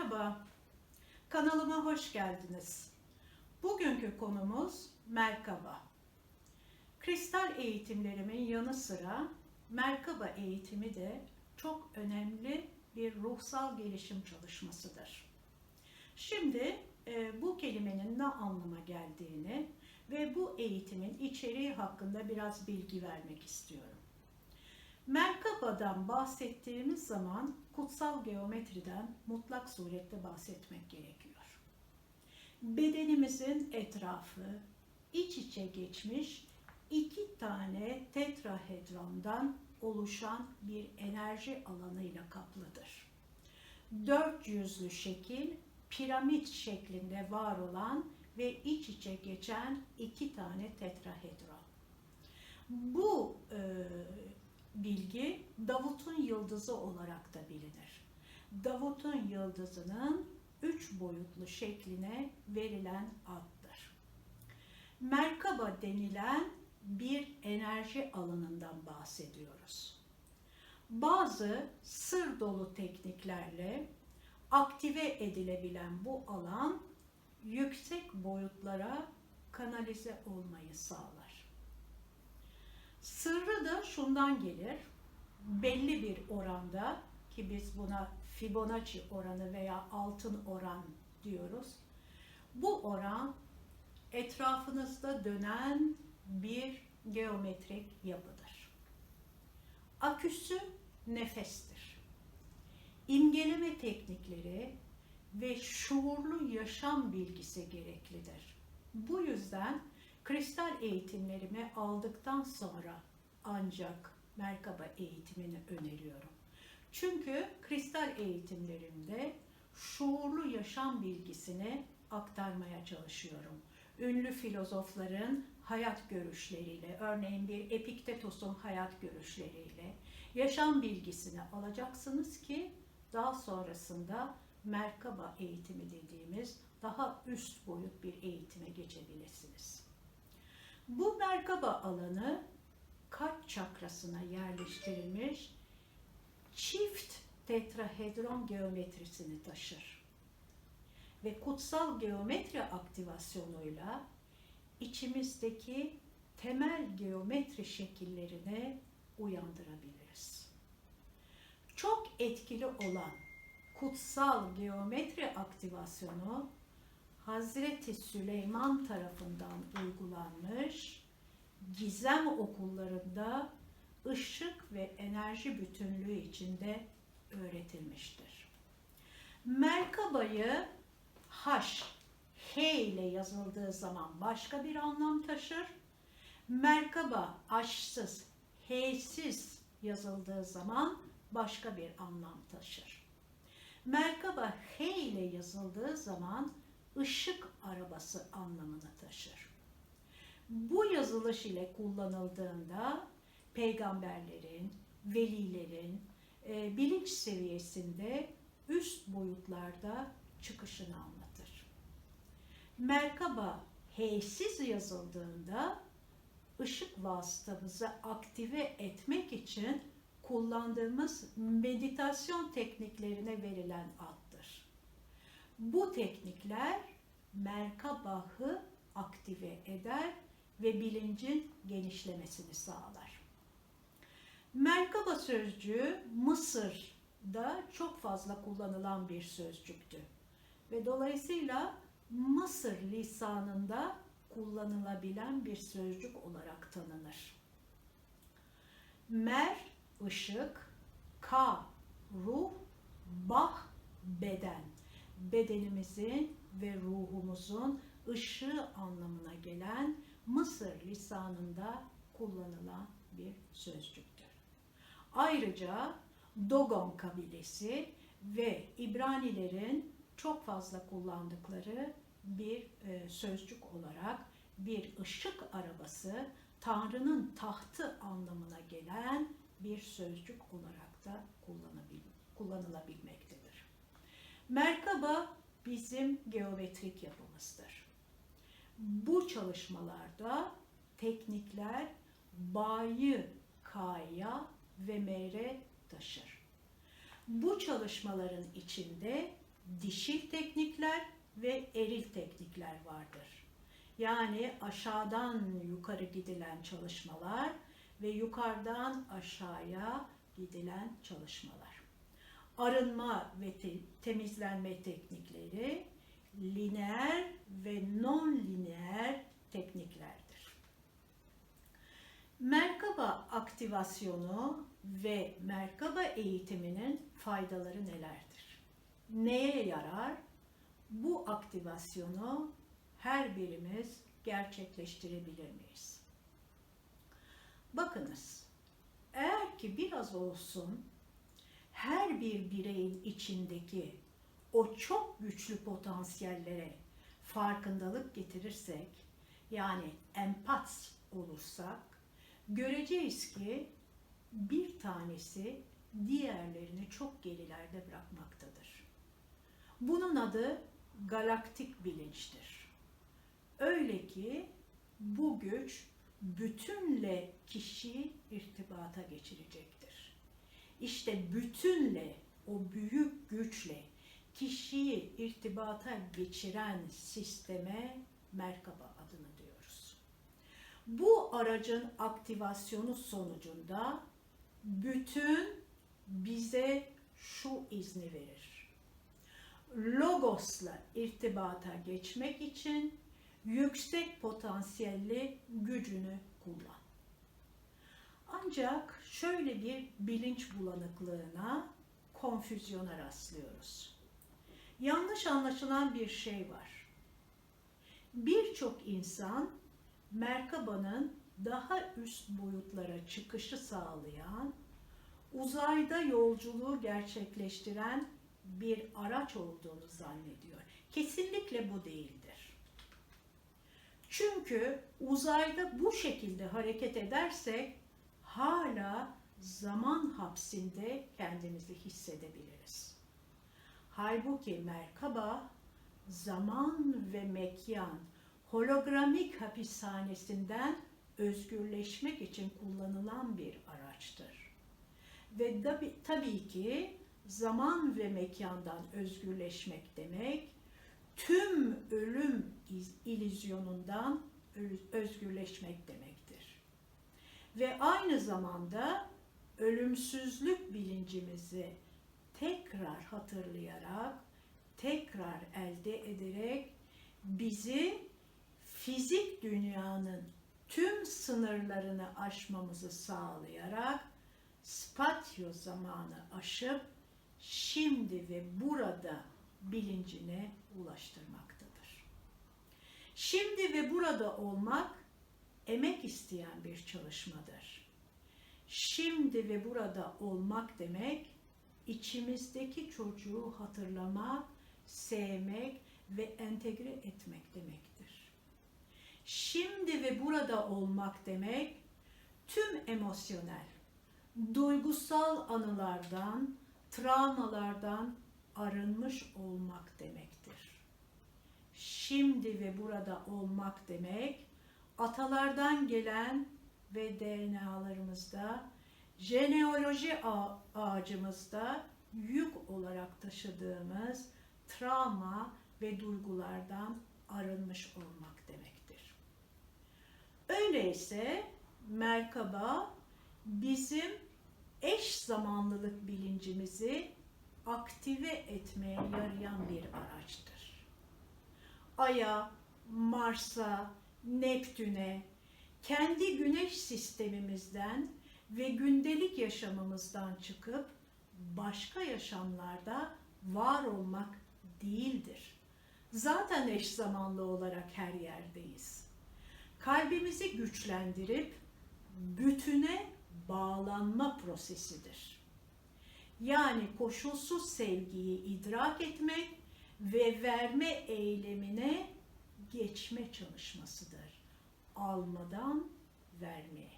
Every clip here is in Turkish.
Merhaba, kanalıma hoş geldiniz. Bugünkü konumuz Merkaba. Kristal eğitimlerimin yanı sıra Merkaba eğitimi de çok önemli bir ruhsal gelişim çalışmasıdır. Şimdi e, bu kelimenin ne anlama geldiğini ve bu eğitimin içeriği hakkında biraz bilgi vermek istiyorum. Merkaba'dan bahsettiğimiz zaman kutsal geometriden mutlak surette bahsetmek gerekiyor. Bedenimizin etrafı iç içe geçmiş iki tane tetrahedrondan oluşan bir enerji alanıyla kaplıdır. Dört yüzlü şekil piramit şeklinde var olan ve iç içe geçen iki tane tetrahedron. Bu e, bilgi Davut'un yıldızı olarak da bilinir. Davut'un yıldızının üç boyutlu şekline verilen addır. Merkaba denilen bir enerji alanından bahsediyoruz. Bazı sır dolu tekniklerle aktive edilebilen bu alan yüksek boyutlara kanalize olmayı sağlar. Sırrı da şundan gelir. Belli bir oranda ki biz buna Fibonacci oranı veya altın oran diyoruz. Bu oran etrafınızda dönen bir geometrik yapıdır. Aküsü nefestir. İmgeleme teknikleri ve şuurlu yaşam bilgisi gereklidir. Bu yüzden kristal eğitimlerimi aldıktan sonra ancak Merkaba eğitimini öneriyorum. Çünkü kristal eğitimlerimde şuurlu yaşam bilgisini aktarmaya çalışıyorum. Ünlü filozofların hayat görüşleriyle, örneğin bir Epiktetos'un hayat görüşleriyle yaşam bilgisini alacaksınız ki daha sonrasında Merkaba eğitimi dediğimiz daha üst boyut bir eğitime geçebilirsiniz. Bu Merkaba alanı kalp çakrasına yerleştirilmiş çift tetrahedron geometrisini taşır. Ve kutsal geometri aktivasyonuyla içimizdeki temel geometri şekillerini uyandırabiliriz. Çok etkili olan kutsal geometri aktivasyonu Hazreti Süleyman tarafından uygulanmış gizem okullarında ışık ve enerji bütünlüğü içinde öğretilmiştir. Merkabayı H, H ile yazıldığı zaman başka bir anlam taşır. Merkaba aşsız, H'siz yazıldığı zaman başka bir anlam taşır. Merkaba H ile yazıldığı zaman ışık arabası anlamını taşır. Bu yazılış ile kullanıldığında peygamberlerin, velilerin e, bilinç seviyesinde üst boyutlarda çıkışını anlatır. Merkaba H'siz yazıldığında ışık vasıtamızı aktive etmek için kullandığımız meditasyon tekniklerine verilen addır. Bu teknikler merkabahı aktive eder ve bilincin genişlemesini sağlar. Merkaba sözcüğü Mısır'da çok fazla kullanılan bir sözcüktü. Ve dolayısıyla Mısır lisanında kullanılabilen bir sözcük olarak tanınır. Mer, ışık, ka, ruh, bah, beden. Bedenimizin ve ruhumuzun ışığı anlamına gelen Mısır lisanında kullanılan bir sözcüktür. Ayrıca Dogon kabilesi ve İbranilerin çok fazla kullandıkları bir e, sözcük olarak bir ışık arabası, Tanrı'nın tahtı anlamına gelen bir sözcük olarak da kullanılabilmektedir. Merkaba bizim geometrik yapımızdır. Bu çalışmalarda teknikler Ba'yı K'ya ve M'ye taşır. Bu çalışmaların içinde dişil teknikler ve eril teknikler vardır. Yani aşağıdan yukarı gidilen çalışmalar ve yukarıdan aşağıya gidilen çalışmalar. Arınma ve te- temizlenme teknikleri lineer ve non-lineer tekniklerdir. Merkaba aktivasyonu ve Merkaba eğitiminin faydaları nelerdir? Neye yarar? Bu aktivasyonu her birimiz gerçekleştirebilir miyiz? Bakınız, eğer ki biraz olsun her bir bireyin içindeki o çok güçlü potansiyellere farkındalık getirirsek, yani empat olursak, göreceğiz ki bir tanesi diğerlerini çok gerilerde bırakmaktadır. Bunun adı galaktik bilinçtir. Öyle ki bu güç bütünle kişiyi irtibata geçirecektir. İşte bütünle o büyük güçle kişiyi irtibata geçiren sisteme Merkaba adını diyoruz. Bu aracın aktivasyonu sonucunda bütün bize şu izni verir. Logos'la irtibata geçmek için yüksek potansiyelli gücünü kullan. Ancak şöyle bir bilinç bulanıklığına, konfüzyona rastlıyoruz. Yanlış anlaşılan bir şey var. Birçok insan Merkaba'nın daha üst boyutlara çıkışı sağlayan, uzayda yolculuğu gerçekleştiren bir araç olduğunu zannediyor. Kesinlikle bu değildir. Çünkü uzayda bu şekilde hareket edersek hala zaman hapsinde kendimizi hissedebiliriz. Halbuki merkaba zaman ve mekan hologramik hapishanesinden özgürleşmek için kullanılan bir araçtır. Ve tabi, tabii ki zaman ve mekandan özgürleşmek demek tüm ölüm ilizyonundan özgürleşmek demektir. Ve aynı zamanda ölümsüzlük bilincimizi tekrar hatırlayarak, tekrar elde ederek bizi fizik dünyanın tüm sınırlarını aşmamızı sağlayarak spatyo zamanı aşıp şimdi ve burada bilincine ulaştırmaktadır. Şimdi ve burada olmak emek isteyen bir çalışmadır. Şimdi ve burada olmak demek içimizdeki çocuğu hatırlamak, sevmek ve entegre etmek demektir. Şimdi ve burada olmak demek tüm emosyonel, duygusal anılardan, travmalardan arınmış olmak demektir. Şimdi ve burada olmak demek atalardan gelen ve DNA'larımızda, jeneoloji ağacımızda yük olarak taşıdığımız travma ve duygulardan arınmış olmak demektir. Öyleyse Merkaba bizim eş zamanlılık bilincimizi aktive etmeye yarayan bir araçtır. Ay'a, Mars'a, Neptün'e, kendi güneş sistemimizden ve gündelik yaşamımızdan çıkıp başka yaşamlarda var olmak değildir. Zaten eş zamanlı olarak her yerdeyiz. Kalbimizi güçlendirip bütüne bağlanma prosesidir. Yani koşulsuz sevgiyi idrak etmek ve verme eylemine geçme çalışmasıdır. Almadan vermeye.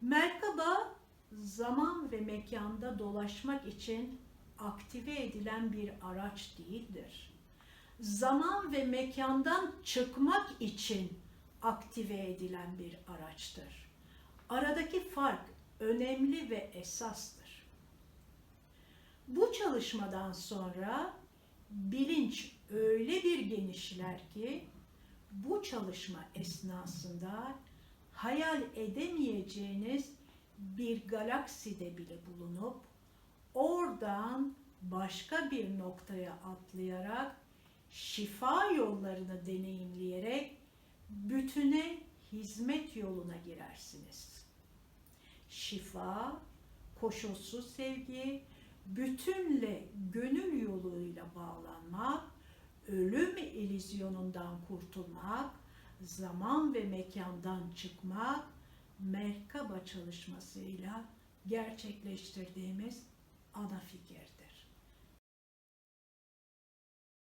Merkaba zaman ve mekanda dolaşmak için aktive edilen bir araç değildir. Zaman ve mekandan çıkmak için aktive edilen bir araçtır. Aradaki fark önemli ve esastır. Bu çalışmadan sonra bilinç öyle bir genişler ki bu çalışma esnasında hayal edemeyeceğiniz bir galakside bile bulunup oradan başka bir noktaya atlayarak şifa yollarını deneyimleyerek bütüne hizmet yoluna girersiniz. Şifa, koşulsuz sevgi, bütünle gönül yoluyla bağlanmak, ölüm ilizyonundan kurtulmak, zaman ve mekandan çıkmak, Merkaba çalışmasıyla gerçekleştirdiğimiz ana fikirdir.